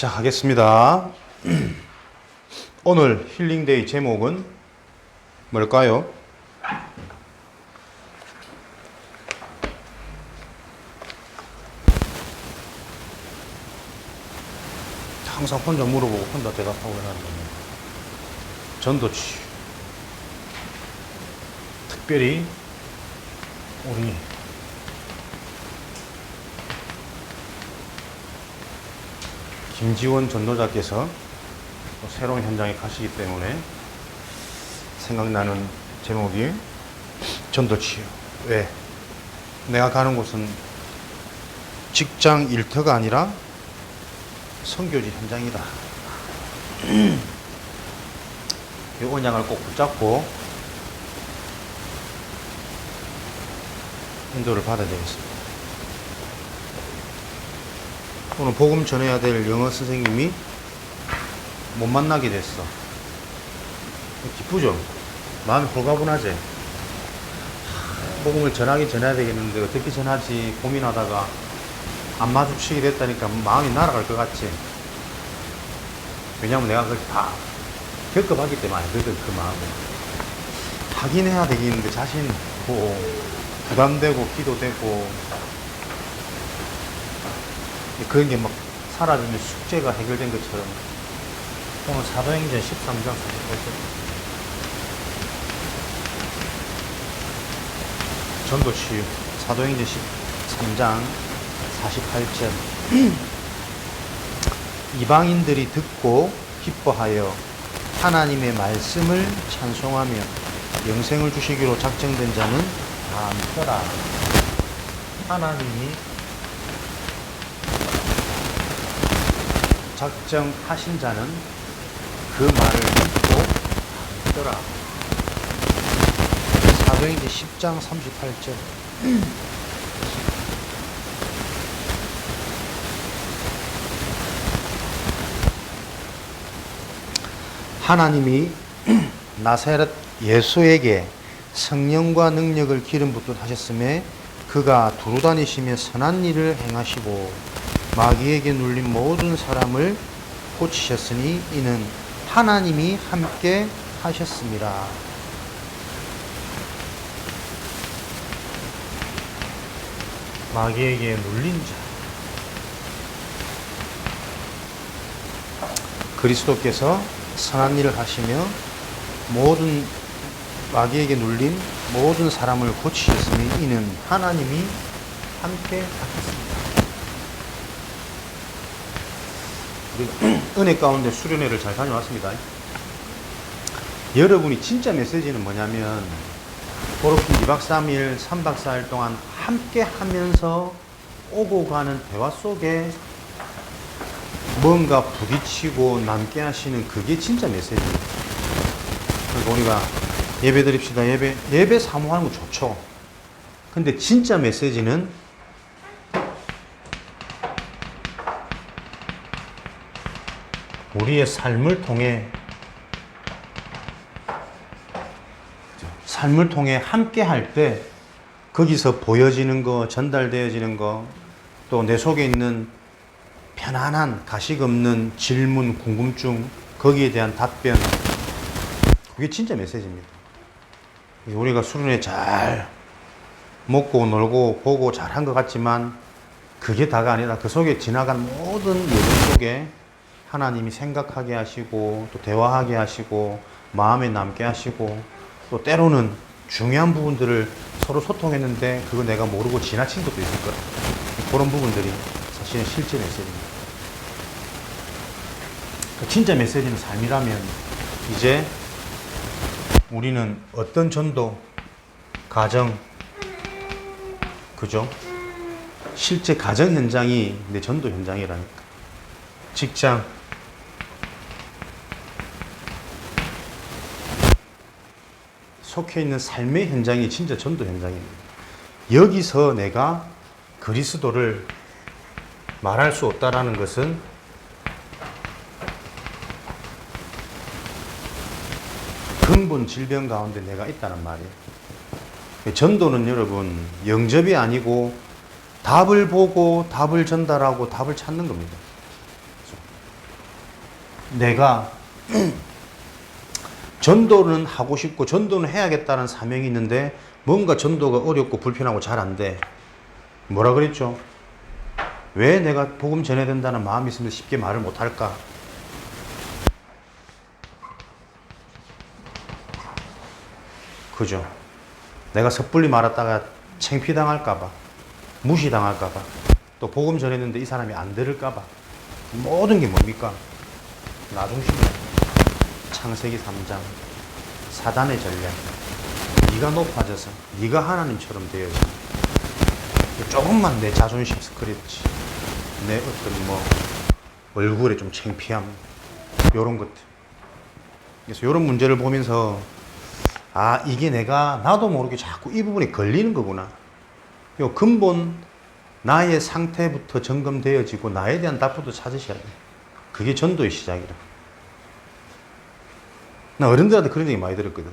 시작하겠습니다. 오늘 힐링데이 제목은 뭘까요? 항상 혼자 물어보고 혼자 대답하고 이러는 전도치. 특별히 우리 김지원 전도자께서 또 새로운 현장에 가시기 때문에 생각나는 제목이 전도치유. 왜? 내가 가는 곳은 직장 일터가 아니라 선교지 현장이다. 이 언양을 꼭 붙잡고 인도를 받아야 되겠습니다. 오늘 복음 전해야 될 영어 선생님이 못 만나게 됐어. 기쁘죠? 마음이 홀가분하지? 복음을 전하기 전해야 되겠는데 어떻게 전하지 고민하다가 안 마주치게 됐다니까 마음이 날아갈 것 같지? 왜냐면 내가 그걸 다 겪어봤기 때문에 알거든, 그 마음을. 하긴 해야 되겠는데 자신 있고, 부담되고, 기도되고, 그런 게 막 사라지면 숙제가 해결된 것처럼 오늘 사도행전 13장 48절. 전도치유. 사도행전 13장 48절. 이방인들이 듣고 기뻐하여 하나님의 말씀을 찬송하며 영생을 주시기로 작정된 자는 다 믿더라. 하나님이 작정하신 자는 그 말을 믿고 믿더라. 사도행전 10장 38절. 하나님이 나사렛 예수에게 성령과 능력을 기름 붓듯 하셨음에 그가 두루 다니시며 선한 일을 행하시고 마귀에게 눌린 모든 사람을 고치셨으니 이는 하나님이 함께 하셨습니다. 마귀에게 눌린 자. 그리스도께서 선한 일을 하시며 모든 마귀에게 눌린 모든 사람을 고치셨으니 이는 하나님이 함께 하셨습니다. 우리가 은혜 가운데 수련회를 잘 다녀왔습니다. 여러분이 진짜 메시지는 뭐냐면 그렇게 2박 3일, 3박 4일 동안 함께 하면서 오고 가는 대화 속에 뭔가 부딪히고 남게 하시는 그게 진짜 메시지예요. 그러니까 우리가 예배 드립시다. 예배, 예배 사모하는 거 좋죠. 근데 진짜 메시지는 우리의 삶을 통해 삶을 통해 함께 할 때 거기서 보여지는 거, 전달되어지는 거, 또 내 속에 있는 편안한 가식 없는 질문, 궁금증, 거기에 대한 답변, 그게 진짜 메시지입니다. 우리가 수련회 잘 먹고 놀고 보고 잘한 것 같지만 그게 다가 아니라 그 속에 지나간 모든 예배 속에 하나님이 생각하게 하시고 또 대화하게 하시고 마음에 남게 하시고 또 때로는 중요한 부분들을 서로 소통했는데 그거 내가 모르고 지나친 것도 있을 거라 그런 부분들이 사실은 실제 메시지입니다. 그 진짜 메시지는 삶이라면 이제 우리는 어떤 전도, 가정, 그죠? 실제 가정 현장이 내 전도 현장이라니까. 직장, 속해 있는 삶의 현장이 진짜 전도 현장입니다. 여기서 내가 그리스도를 말할 수 없다라는 것은 근본 질병 가운데 내가 있다는 말이에요. 전도는 여러분 영접이 아니고 답을 보고 답을 전달하고 답을 찾는 겁니다. 내가 전도는 하고 싶고 전도는 해야겠다는 사명이 있는데 뭔가 전도가 어렵고 불편하고 잘 안 돼. 뭐라 그랬죠? 왜 내가 복음 전해야 된다는 마음이 있으면 쉽게 말을 못 할까? 그죠? 내가 섣불리 말했다가 창피당할까봐, 무시당할까봐, 또 복음 전했는데 이 사람이 안 들을까봐, 모든 게 뭡니까? 나중심이야. 창세기 3장, 사단의 전략. 네가 높아져서, 네가 하나님처럼 되어져. 조금만 내 자존심 스크래치, 내 어떤 뭐 얼굴에 좀 창피함, 요런 것들. 그래서 요런 문제를 보면서 아, 이게 내가 나도 모르게 자꾸 이 부분에 걸리는 거구나. 요 근본 나의 상태부터 점검되어지고 나에 대한 답부터 찾으셔야 돼. 그게 전도의 시작이라. 나 어른들한테 그런 얘기 많이 들었거든.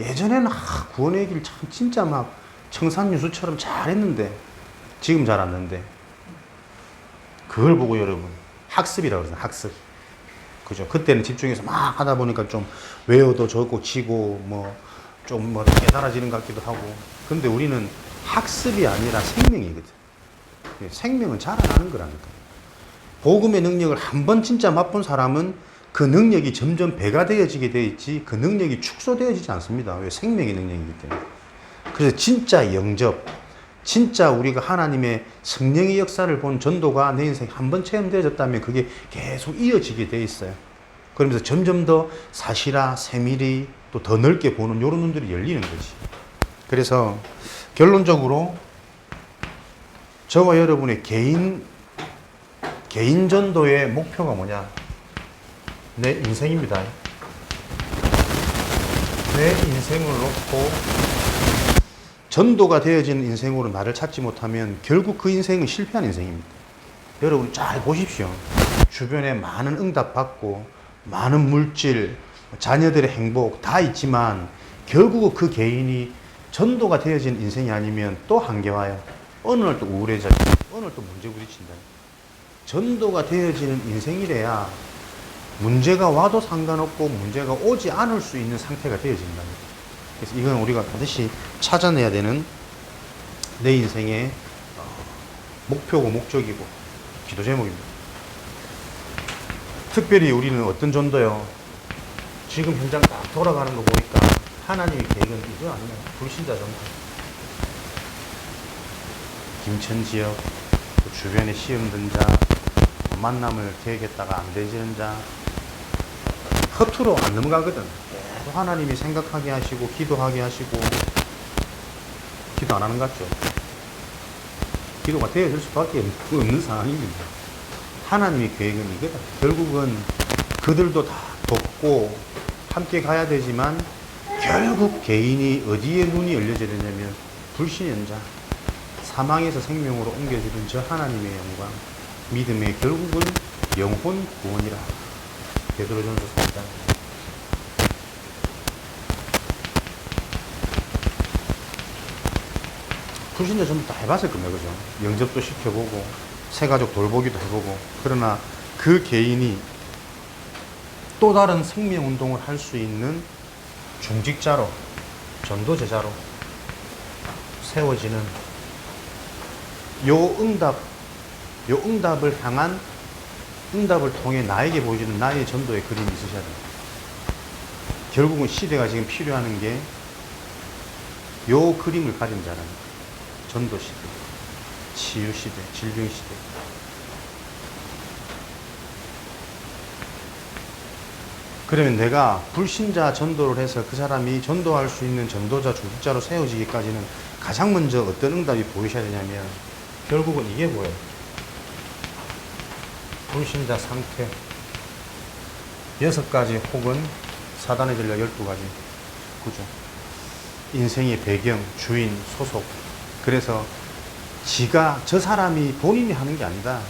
예전에는 아, 구원의 길참 진짜 막 청산유수처럼 잘했는데 지금 잘 안 는데 그걸 보고 여러분 학습이라고 그러잖아요. 학습. 그죠? 그때는 집중해서 막 하다 보니까 좀 외워도 적고 치고 뭐 좀 뭐 깨달아지는 것 같기도 하고. 근데 우리는 학습이 아니라 생명이거든. 예, 생명은 자라나는 거라니까. 복음의 능력을 한 번 진짜 맛본 사람은 그 능력이 점점 배가 되어지게 돼 있지 그 능력이 축소되어지지 않습니다. 왜 생명의 능력이기 때문에. 그래서 진짜 영접, 진짜 우리가 하나님의 성령의 역사를 본 전도가 내 인생에 한 번 체험되어졌다면 그게 계속 이어지게 돼 있어요. 그러면서 점점 더 사실화, 세밀히 또 더 넓게 보는 이런 눈들이 열리는 거지. 그래서 결론적으로 저와 여러분의 개인 개인 전도의 목표가 뭐냐? 내 인생입니다. 내 인생을 놓고 전도가 되어지는 인생으로 나를 찾지 못하면 결국 그 인생은 실패한 인생입니다. 여러분 잘 보십시오. 주변에 많은 응답 받고 많은 물질, 자녀들의 행복 다 있지만 결국 그 개인이 전도가 되어진 인생이 아니면 또 한계 와요. 어느 날 또 우울해져. 어느 날 또 문제 부딪힌다. 전도가 되어지는 인생이래야 문제가 와도 상관없고 문제가 오지 않을 수 있는 상태가 되어진다. 그래서 이건 우리가 반드시 찾아내야 되는 내 인생의 어, 목표고 목적이고 기도 제목입니다. 특별히 우리는 어떤 전도요? 지금 현장 딱 돌아가는 거 보니까 하나님의 계획은 이거 아니에요. 불신자 전도. 김천 지역, 또 주변에 시험 든 자, 만남을 계획했다가 안 되지는 자, 허투루 안 넘어가거든. 계속 하나님이 생각하게 하시고, 기도하게 하시고, 기도 안 하는 것 같죠? 기도가 되어질 수밖에 없는 상황입니다. 하나님의 계획은 이거다. 결국은 그들도 다 돕고 함께 가야 되지만 결국 개인이 어디에 눈이 열려져야 되냐면 불신의 연자, 사망에서 생명으로 옮겨지는 저 하나님의 영광, 믿음의 결국은 영혼 구원이라. 베드로전서 3장. 불신자 전부 다 해봤을 겁니다. 그죠? 영접도 시켜보고, 새가족 돌보기도 해보고, 그러나 그 개인이 또 다른 생명 운동을 할 수 있는 중직자로, 전도제자로 세워지는 요 응답, 요 응답을 향한 응답을 통해 나에게 보여주는 나의 전도의 그림이 있으셔야 됩니다. 결국은 시대가 지금 필요하는 게 요 그림을 가진 자랍니다. 전도 시대, 치유 시대, 질병 시대. 그러면 내가 불신자 전도를 해서 그 사람이 전도할 수 있는 전도자, 중직자로 세워지기까지는 가장 먼저 어떤 응답이 보이셔야 되냐면 결국은 이게 뭐예요? 불신자 상태. 여섯 가지 혹은 사단의 전략 열두 가지 그죠? 인생의 배경, 주인, 소속. 그래서 지가 저 사람이 본인이 하는 게 아니다.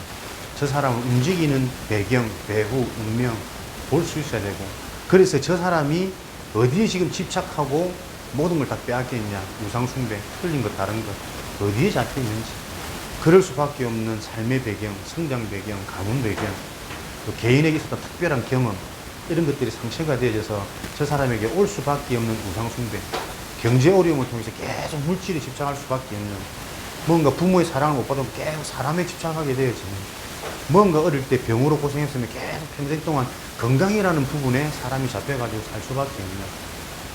저 사람을 움직이는 배경, 배후, 운명 볼 수 있어야 되고. 그래서 저 사람이 어디에 지금 집착하고 모든 걸 다 빼앗겨 있냐. 우상숭배, 틀린 것 다른 것. 어디에 잡혀 있는지 그럴 수밖에 없는 삶의 배경, 성장 배경, 가문 배경 또 개인에게 있었던 특별한 경험 이런 것들이 상처가 되어져서 저 사람에게 올 수밖에 없는 우상숭배 경제 어려움을 통해서 계속 물질에 집착할 수밖에 없는 뭔가 부모의 사랑을 못 받으면 계속 사람에 집착하게 되어지는 뭔가 어릴 때 병으로 고생했으면 계속 평생 동안 건강이라는 부분에 사람이 잡혀가지고 살 수밖에 없는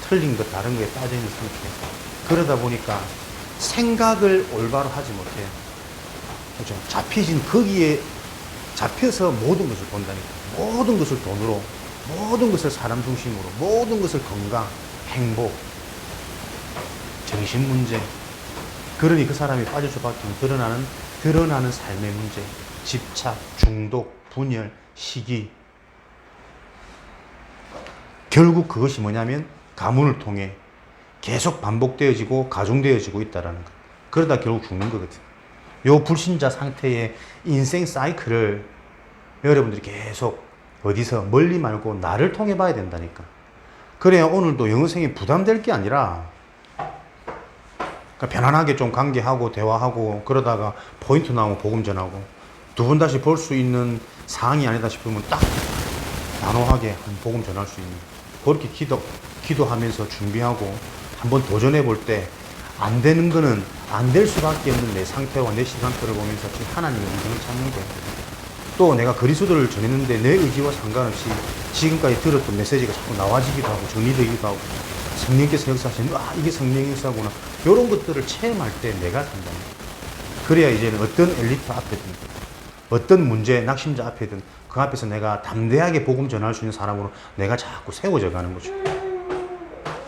틀린 것 다른 거에 빠져있는 상태 그러다 보니까 생각을 올바로 하지 못해요 그렇죠? 잡히진 거기에 잡혀서 모든 것을 본다니까 모든 것을 돈으로 모든 것을 사람 중심으로 모든 것을 건강 행복 정신 문제 그러니 그 사람이 빠질 수밖에 없는 드러나는 드러나는 삶의 문제 집착 중독 분열 시기 결국 그것이 뭐냐면 가문을 통해 계속 반복되어지고 가중되어지고 있다라는 것. 그러다 결국 죽는 거거든. 요 불신자 상태의 인생 사이클을 여러분들이 계속 어디서 멀리 말고 나를 통해 봐야 된다니까. 그래야 오늘도 영어생이 부담될 게 아니라 그러니까 편안하게 좀 관계하고 대화하고 그러다가 포인트 나오면 복음 전하고 두번 다시 볼 수 있는 상황이 아니다 싶으면 딱 단호하게 한 복음 전할 수 있는 그렇게 기도 기도하면서 준비하고 한번 도전해 볼 때 안 되는 거는 안 될 수밖에 없는 내 상태와 내 시간표를 보면서 지금 하나님의 의지를 찾는 거예요. 또 내가 그리스도를 전했는데 내 의지와 상관없이 지금까지 들었던 메시지가 자꾸 나와지기도 하고 정리되기도 하고 성령께서 역사하시는 아 이게 성령의 역사구나 이런 것들을 체험할 때 내가 산다. 그래야 이제는 어떤 엘리트 앞에든 어떤 문제 낙심자 앞에든 그 앞에서 내가 담대하게 복음 전할 수 있는 사람으로 내가 자꾸 세워져 가는 거죠.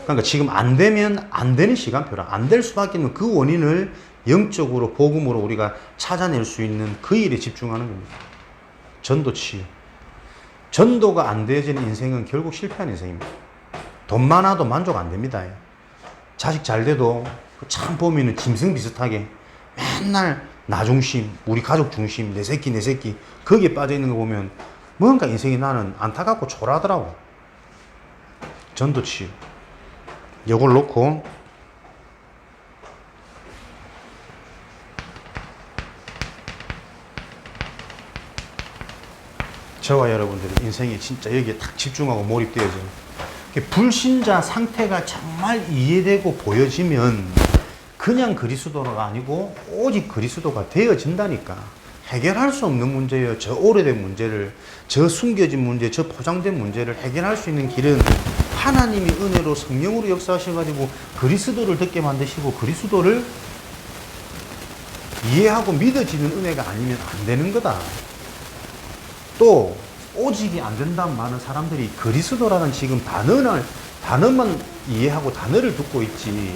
그러니까 지금 안 되면 안 되는 시간표라 안 될 수밖에 없는 그 원인을 영적으로 복음으로 우리가 찾아낼 수 있는 그 일에 집중하는 겁니다. 전도 치유. 전도가 안 되어지는 인생은 결국 실패한 인생입니다. 돈 많아도 만족 안 됩니다. 자식 잘 돼도 참 보면은 짐승 비슷하게 맨날 나 중심, 우리 가족 중심, 내 새끼, 내 새끼 거기에 빠져 있는 거 보면 뭔가 인생이 나는 안타깝고 초라하더라고. 전도 치유. 요걸 놓고 저와 여러분들이 인생에 진짜 여기에 딱 집중하고 몰입되어져요. 불신자 상태가 정말 이해되고 보여지면 그냥 그리스도가 아니고 오직 그리스도가 되어진다니까. 해결할 수 없는 문제예요. 저 오래된 문제를, 저 숨겨진 문제, 저 포장된 문제를 해결할 수 있는 길은 하나님이 은혜로 성령으로 역사하셔가지고 그리스도를 듣게 만드시고 그리스도를 이해하고 믿어지는 은혜가 아니면 안 되는 거다. 또 오직이 안 된다는 많은 사람들이 그리스도라는 지금 단어를 단어만 이해하고 단어를 듣고 있지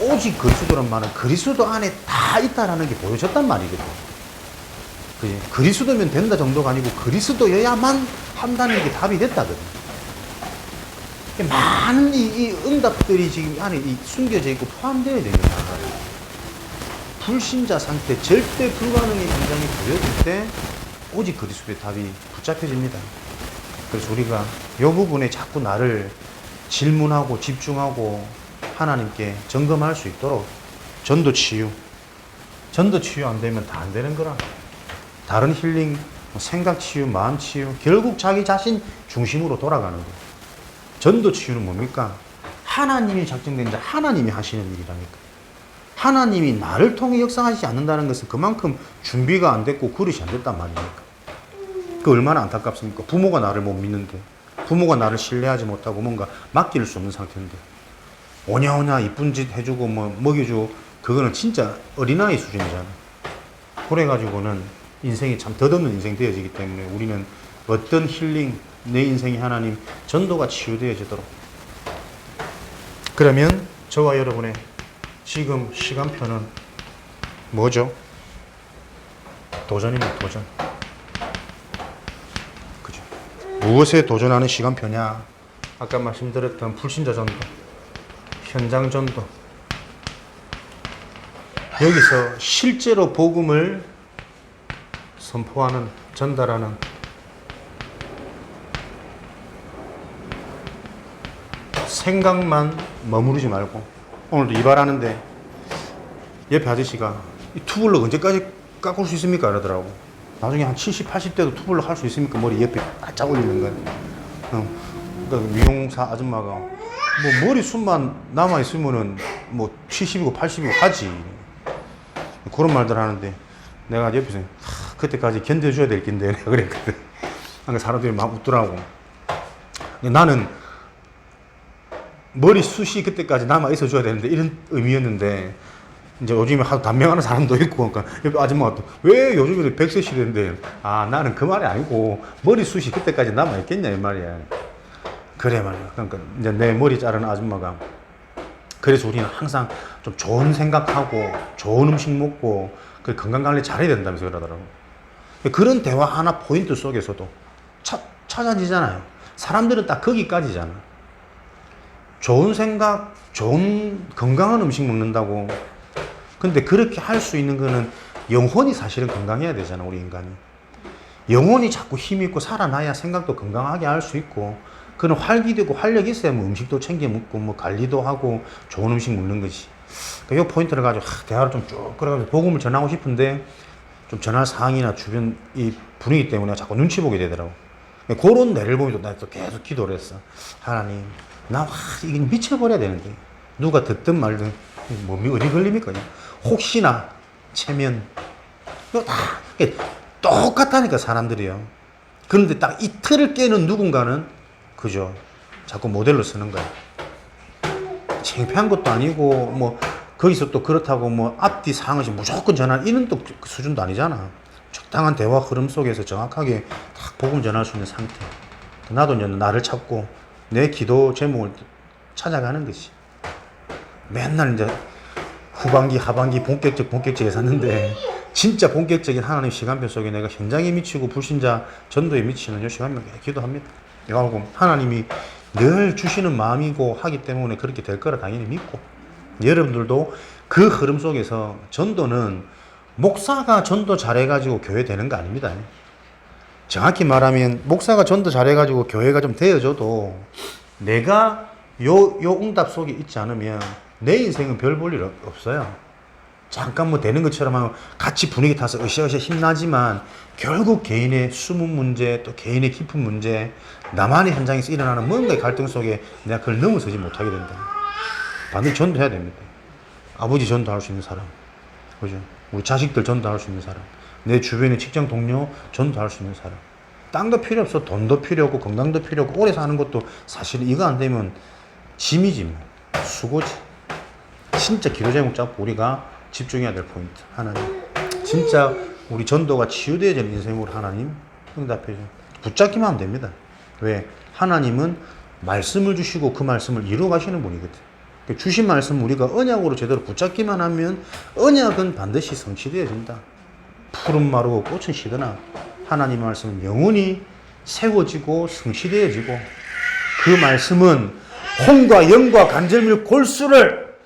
오직 그리스도란 말은 그리스도 안에 다 있다라는 게 보여졌단 말이거든. 그리스도면 된다 정도가 아니고 그리스도여야만 한다는 게 답이 됐다거든. 많은 이, 이 응답들이 지금 안에 이 숨겨져 있고 포함되어야 됩니다. 불신자 상태, 절대 불가능의 현장이 보여질 때 오직 그리스도의 답이 붙잡혀집니다. 그래서 우리가 이 부분에 자꾸 나를 질문하고 집중하고 하나님께 점검할 수 있도록 전도 치유. 전도 치유 안 되면 다 안 되는 거라. 다른 힐링, 뭐 생각 치유, 마음 치유, 결국 자기 자신 중심으로 돌아가는 거. 전도 치유는 뭡니까? 하나님이 작정된 자, 하나님이 하시는 일이라니까. 하나님이 나를 통해 역사하지 않는다는 것은 그만큼 준비가 안 됐고 그릇이 안 됐단 말이니까. 그 얼마나 안타깝습니까? 부모가 나를 못 믿는데, 부모가 나를 신뢰하지 못하고 뭔가 맡길 수 없는 상태인데, 오냐오냐 이쁜 짓 해주고 뭐 먹여주고, 그거는 진짜 어린아이 수준이잖아. 그래가지고는 인생이 참 덧없는 인생 되어지기 때문에 우리는 어떤 힐링, 내 인생이 하나님 전도가 치유되어지도록. 그러면 저와 여러분의 지금 시간표는 뭐죠? 도전입니다, 도전. 그죠? 무엇에 도전하는 시간표냐? 아까 말씀드렸던 불신자 전도, 현장 전도. 여기서 실제로 복음을 선포하는, 전달하는 생각만 머무르지 말고 오늘도 이발하는데 옆에 아저씨가 이 투블럭 언제까지 깎을 수 있습니까? 이러더라고 나중에 한 70, 80대도 투블럭 할 수 있으니까 머리 옆에 바짝 올리는 거야. 어. 그러니까 미용사 아줌마가 뭐 머리숱만 남아 있으면은 뭐 70이고 80이고 하지. 그런 말들 하는데 내가 옆에서 하, 그때까지 견뎌줘야 될 내가 그랬거든. 그러니까 사람들이 막 웃더라고. 근데 나는 머리숱이 그때까지 남아 있어 줘야 되는데 이런 의미였는데 이제 요즘에 하도 단명하는 사람도 있고 그러니까 아줌마가 또왜 요즘에 100세 시대인데 아 나는 그 말이 아니고 머리숱이 그때까지 남아 있겠냐 이 말이야. 그래 말이야. 그러니까 이제 내 머리 자르는 아줌마가 그래서 우리는 항상 좀 좋은 생각하고 좋은 음식 먹고 그 건강 관리 잘해야 된다면서 그러더라고. 그런 대화 하나 포인트 속에서도 차, 찾아지잖아요. 사람들은 딱 거기까지잖아. 좋은 생각, 좋은 건강한 음식 먹는다고. 근데 그렇게 할 수 있는 거는 영혼이 사실은 건강해야 되잖아, 우리 인간이. 영혼이 자꾸 힘 있고 살아나야 생각도 건강하게 할 수 있고 그런 활기되고 활력이 있어야 뭐 음식도 챙겨 먹고 뭐 관리도 하고 좋은 음식 먹는 거지. 그러니까 이 포인트를 가지고 하, 대화를 좀 쭉 끌어가면서 복음을 전하고 싶은데 좀 전할 사항이나 주변 이 분위기 때문에 자꾸 눈치 보게 되더라고. 그런 내를 보면서 내가 또 계속 기도를 했어. 하나님, 나 와, 이게 미쳐버려야 되는데 누가 듣든 말든 몸이 어디 걸립니까? 혹시나 체면 이거 다 이게 똑같다니까 사람들이요. 그런데 딱 이 틀을 깨는 누군가는 그죠. 자꾸 모델로 쓰는 거야. 창피한 것도 아니고 뭐 거기서 또 그렇다고 뭐 앞뒤 상황이 무조건 전환 이런 또그 수준도 아니잖아. 적당한 대화 흐름 속에서 정확하게 딱 복음 전할 수 있는 상태. 나도 이제 나를 찾고 내 기도 제목을 찾아가는 것이. 맨날 이제 후반기, 하반기 본격적 본격적에 샀는데 진짜 본격적인 하나님 시간표 속에 내가 현장에 미치고 불신자 전도에 미치는 요 시간표 기도합니다. 이거하고 하나님이 늘 주시는 마음이고 하기 때문에 그렇게 될 거라 당연히 믿고 여러분들도 그 흐름 속에서 전도는 목사가 전도 잘해가지고 교회 되는 거 아닙니다. 정확히 말하면 목사가 전도 잘해가지고 교회가 좀 되어져도 내가 요, 요 응답 속에 있지 않으면 내 인생은 별 볼 일 없어요. 잠깐 뭐 되는 것처럼 하면 같이 분위기 타서 으쌰으쌰 힘나지만 결국 개인의 숨은 문제 또 개인의 깊은 문제 나만의 현장에서 일어나는 뭔가의 갈등 속에 내가 그걸 넘어서지 못하게 된다. 반드시 전도해야 됩니다. 아버지 전도할 수 있는 사람. 그죠? 우리 자식들 전도할 수 있는 사람. 내 주변의 직장 동료 전도 할 수 있는 사람. 땅도 필요 없어. 돈도 필요 없고 건강도 필요 없고 오래 사는 것도 사실 이거 안 되면 짐이지 뭐. 수고지. 진짜 기도 제목 잡고 우리가 집중해야 될 포인트. 하나님. 진짜 우리 전도가 치유되어지는 인생으로 하나님 응답해줘. 붙잡기만 하면 됩니다. 왜? 하나님은 말씀을 주시고 그 말씀을 이루어 가시는 분이거든. 그 주신 말씀 우리가 언약으로 제대로 붙잡기만 하면 언약은 반드시 성취되어진다. 푸른 마르고 꽃은 시드나 하나님 말씀은 영원히 세워지고 성취되어지고 그 말씀은 혼과 영과 간절밀 골수를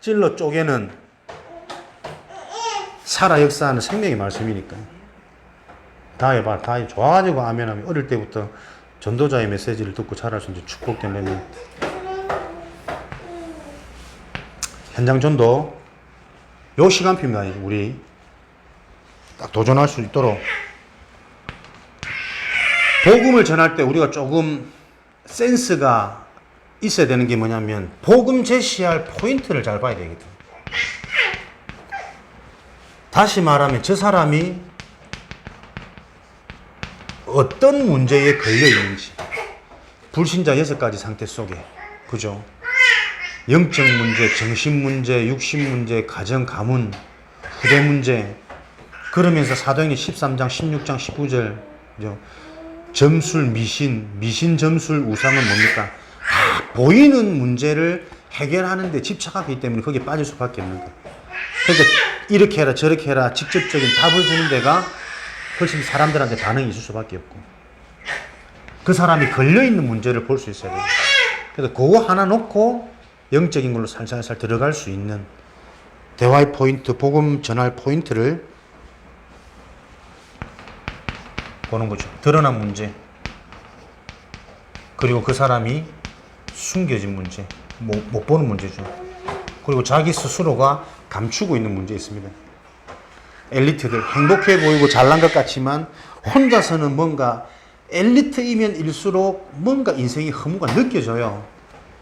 찔러 쪼개는 살아 역사하는 생명의 말씀이니까. 다 해봐. 다 해. 좋아가지고 아멘하면 어릴 때부터 전도자의 메시지를 듣고 자랄 수 있는 축복된 렘넌트. 현장 전도 요 시간표입니다. 우리 딱 도전할 수 있도록 복음을 전할 때 우리가 조금 센스가 있어야 되는 게 뭐냐면 복음 제시할 포인트를 잘 봐야 되거든. 다시 말하면 저 사람이 어떤 문제에 걸려 있는지 불신자 여섯 가지 상태 속에 그죠? 영적 문제, 정신 문제, 육신 문제, 가정 가문, 후대 문제 그러면서 사도행전 13장, 16장, 19절 그죠? 점술, 미신, 미신, 점술, 우상은 뭡니까? 다 보이는 문제를 해결하는 데 집착하기 때문에 거기에 빠질 수밖에 없는 거예요. 그러니까 이렇게 해라 저렇게 해라 직접적인 답을 주는 데가 훨씬 사람들한테 반응이 있을 수밖에 없고 그 사람이 걸려있는 문제를 볼 수 있어야 돼요. 그래서 그거 하나 놓고 영적인 걸로 살살살 들어갈 수 있는 대화의 포인트, 복음 전할 포인트를 보는 거죠. 드러난 문제. 그리고 그 사람이 숨겨진 문제. 못, 못 보는 문제죠. 그리고 자기 스스로가 감추고 있는 문제 있습니다. 엘리트들 행복해 보이고 잘난 것 같지만 혼자서는 뭔가 엘리트이면 일수록 뭔가 인생의 허무가 느껴져요.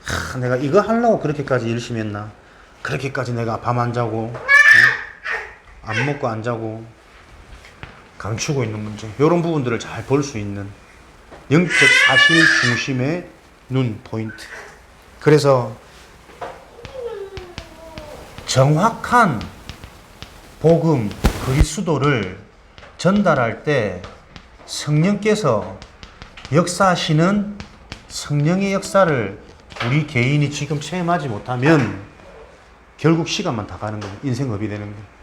하, 내가 이거 하려고 그렇게까지 열심히 했나? 그렇게까지 내가 밤 안 자고 어? 안 먹고 안 자고 감추고 있는 문제 이런 부분들을 잘 볼 수 있는 영적 사실 중심의 눈 포인트. 그래서 정확한 복음 그리스도를 전달할 때 성령께서 역사하시는 성령의 역사를 우리 개인이 지금 체험하지 못하면 결국 시간만 다 가는 거예요. 인생업이 되는 거예요.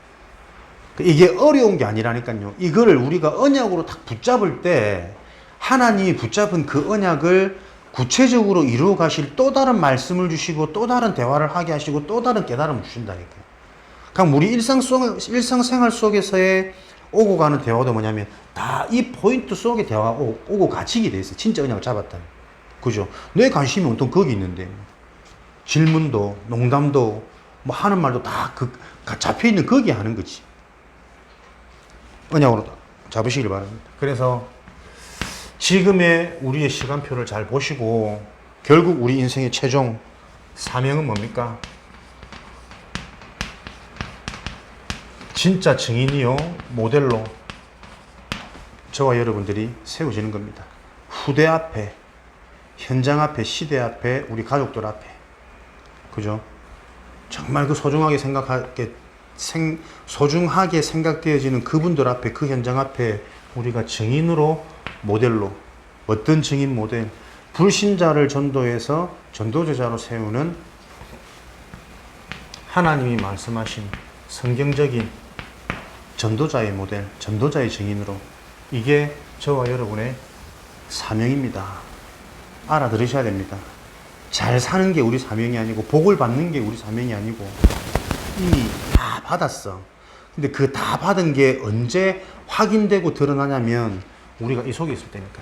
그 이게 어려운 게 아니라니까요. 이거를 우리가 언약으로 딱 붙잡을 때 하나님이 붙잡은 그 언약을 구체적으로 이루어 가실 또 다른 말씀을 주시고 또 다른 대화를 하게 하시고 또 다른 깨달음을 주신다니까요. 그럼 우리 일상 속, 일상생활 속에서의 오고 가는 대화도 뭐냐면 다 이 포인트 속에 대화가 오, 오고 갇히게 돼 있어요. 진짜 언약을 잡았다. 그죠? 내 관심이 온통 거기 있는데 질문도 농담도 뭐 하는 말도 다 그 잡혀 있는 거기에 하는 거지. 언약으로 잡으시길 바랍니다. 그래서 지금의 우리의 시간표를 잘 보시고 결국 우리 인생의 최종 사명은 뭡니까? 진짜 증인이요 모델로 저와 여러분들이 세워지는 겁니다. 후대 앞에, 현장 앞에, 시대 앞에, 우리 가족들 앞에, 그죠? 정말 그 소중하게 생각하게 생, 소중하게 생각되어지는 그분들 앞에, 그 현장 앞에 우리가 증인으로 모델로 어떤 증인 모델, 불신자를 전도해서 전도제자로 세우는 하나님이 말씀하신 성경적인 전도자의 모델, 전도자의 증인으로 이게 저와 여러분의 사명입니다. 알아들으셔야 됩니다. 잘 사는 게 우리 사명이 아니고 복을 받는 게 우리 사명이 아니고 다 받았어. 근데 그 다 받은 게 언제 확인되고 드러나냐면 우리가 이 속에 있을 때니까.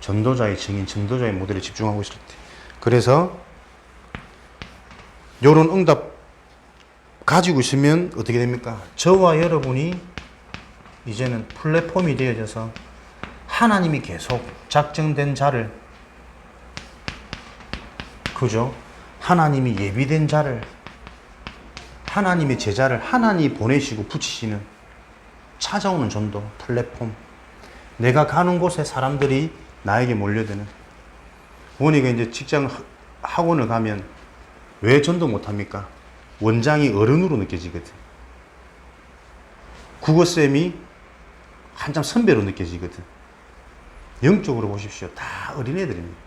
전도자의 증인, 전도자의 모델에 집중하고 있을 때. 그래서 요런 응답 가지고 있으면 어떻게 됩니까? 저와 여러분이 이제는 플랫폼이 되어져서 하나님이 계속 작정된 자를 그죠? 하나님이 예비된 자를 하나님의 제자를 하나님이 보내시고 붙이시는 찾아오는 전도 플랫폼 내가 가는 곳에 사람들이 나에게 몰려드는 원이가 이제 직장 학원을 가면 왜 전도 못합니까? 원장이 어른으로 느껴지거든. 국어쌤이 한참 선배로 느껴지거든. 영적으로 보십시오. 다 어린애들입니다.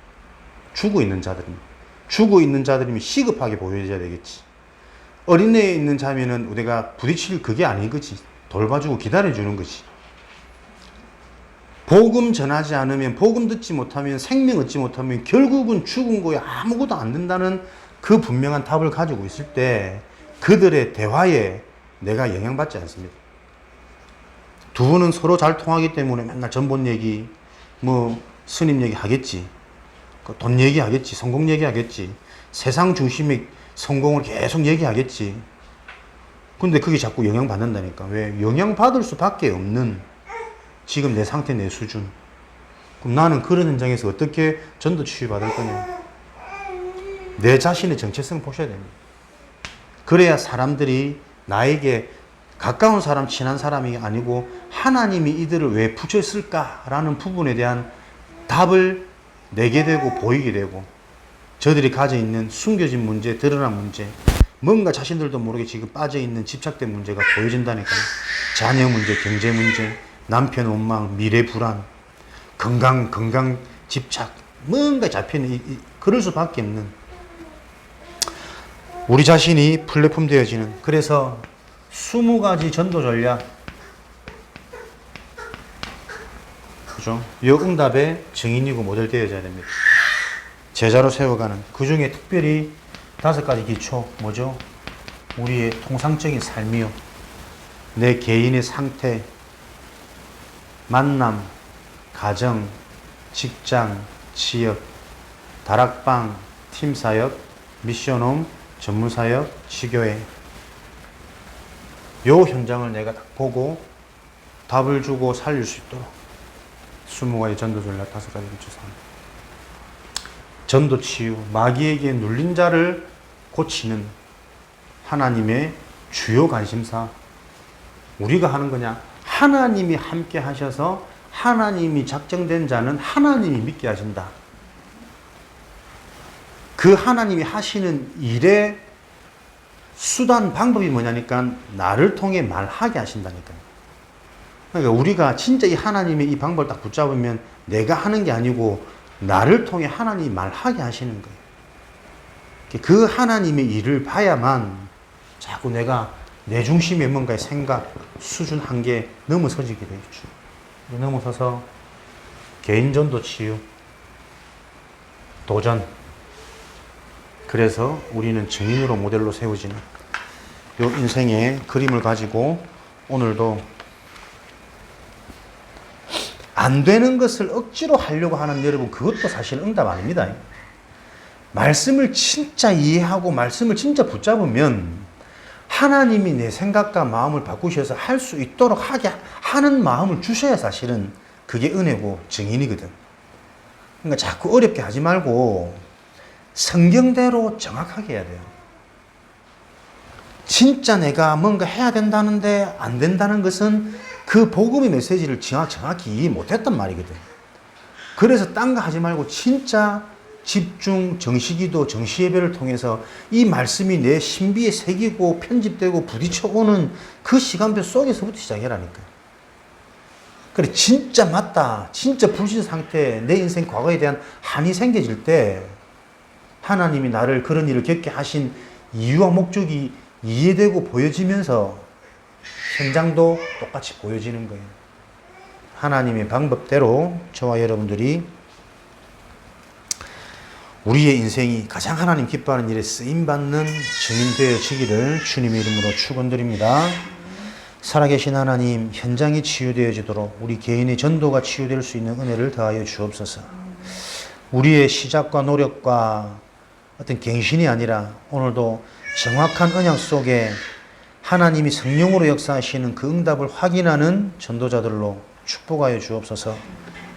죽어 있는 자들입니다. 죽어 있는 자들이면 시급하게 보여져야 되겠지. 어린애에 있는 자면은 우리가 부딪힐 그게 아닌 거지. 돌봐주고 기다려주는 거지. 복음 전하지 않으면, 복음 듣지 못하면, 생명 얻지 못하면 결국은 죽은 거에 아무것도 안 된다는 그 분명한 답을 가지고 있을 때 그들의 대화에 내가 영향받지 않습니다. 두 분은 서로 잘 통하기 때문에 맨날 전본 얘기, 뭐 스님 얘기 하겠지. 그돈 얘기 하겠지. 성공 얘기 하겠지. 세상 중심의 성공을 계속 얘기하겠지. 근데 그게 자꾸 영향받는다니까. 왜? 영향받을 수밖에 없는 지금 내 상태, 내 수준. 그럼 나는 그런 현장에서 어떻게 전도 치유받을 거냐. 내 자신의 정체성을 보셔야 됩니다. 그래야 사람들이 나에게 가까운 사람, 친한 사람이 아니고 하나님이 이들을 왜 붙였을까라는 부분에 대한 답을 내게 되고 보이게 되고 저들이 가져 있는 숨겨진 문제, 드러난 문제, 뭔가 자신들도 모르게 지금 빠져 있는 집착된 문제가 보여진다니까요. 자녀 문제, 경제 문제, 남편 원망, 미래 불안, 건강, 건강 집착, 뭔가 잡히는, 그럴 수밖에 없는 우리 자신이 플랫폼 되어지는 그래서 20가지 전도 전략 그죠? 이 응답의 증인이고 모델 되어져야 됩니다. 제자로 세워가는 그 중에 특별히 다섯 가지 기초 뭐죠? 우리의 통상적인 삶이요. 내 개인의 상태, 만남, 가정, 직장, 취업, 다락방, 팀 사역, 미션홈, 전문 사역, 시교회. 요 현장을 내가 딱 보고 답을 주고 살릴 수 있도록 20가지 전도 전략 다섯 가지 주사합니다. 전도 치유, 마귀에게 눌린 자를 고치는 하나님의 주요 관심사. 우리가 하는 거냐? 하나님이 함께 하셔서 하나님이 작정된 자는 하나님이 믿게 하신다. 그 하나님이 하시는 일의 수단, 방법이 뭐냐니까 나를 통해 말하게 하신다니까요. 그러니까 우리가 진짜 이 하나님의 이 방법을 딱 붙잡으면 내가 하는 게 아니고 나를 통해 하나님이 말하게 하시는 거예요. 그 하나님의 일을 봐야만 자꾸 내가 내 중심의 뭔가의 생각, 수준 한계 넘어서지게 되죠. 넘어서서 개인전도 치유, 도전. 그래서 우리는 증인으로 모델로 세워지는 요 인생의 그림을 가지고 오늘도 안 되는 것을 억지로 하려고 하는 여러분 그것도 사실 응답 아닙니다. 말씀을 진짜 이해하고 말씀을 진짜 붙잡으면 하나님이 내 생각과 마음을 바꾸셔서 할 수 있도록 하게 하는 마음을 주셔야 사실은 그게 은혜고 증인이거든. 그러니까 자꾸 어렵게 하지 말고 성경대로 정확하게 해야 돼요. 진짜 내가 뭔가 해야 된다는데 안 된다는 것은 그 복음의 메시지를 정확히 이해 못했단 말이거든. 그래서 딴 거 하지 말고 진짜 집중, 정시기도, 정시예배를 통해서 이 말씀이 내 신비에 새기고 편집되고 부딪혀오는 그 시간표 속에서부터 시작해라니까. 그래, 진짜 맞다. 진짜 불신 상태, 내 인생 과거에 대한 한이 생겨질 때 하나님이 나를 그런 일을 겪게 하신 이유와 목적이 이해되고 보여지면서 현장도 똑같이 보여지는 거예요. 하나님의 방법대로 저와 여러분들이 우리의 인생이 가장 하나님 기뻐하는 일에 쓰임받는 증인 되어지기를 주님의 이름으로 축원드립니다. 살아계신 하나님 현장이 치유되어지도록 우리 개인의 전도가 치유될 수 있는 은혜를 더하여 주옵소서. 우리의 시작과 노력과 어떤 갱신이 아니라 오늘도 정확한 언약 속에 하나님이 성령으로 역사하시는 그 응답을 확인하는 전도자들로 축복하여 주옵소서.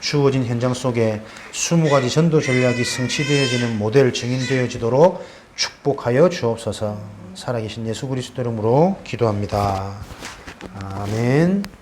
주어진 현장 속에 20가지 전도 전략이 성취되어지는 모델 증인되어지도록 축복하여 주옵소서. 살아계신 예수 그리스도 이름으로 기도합니다. 아멘.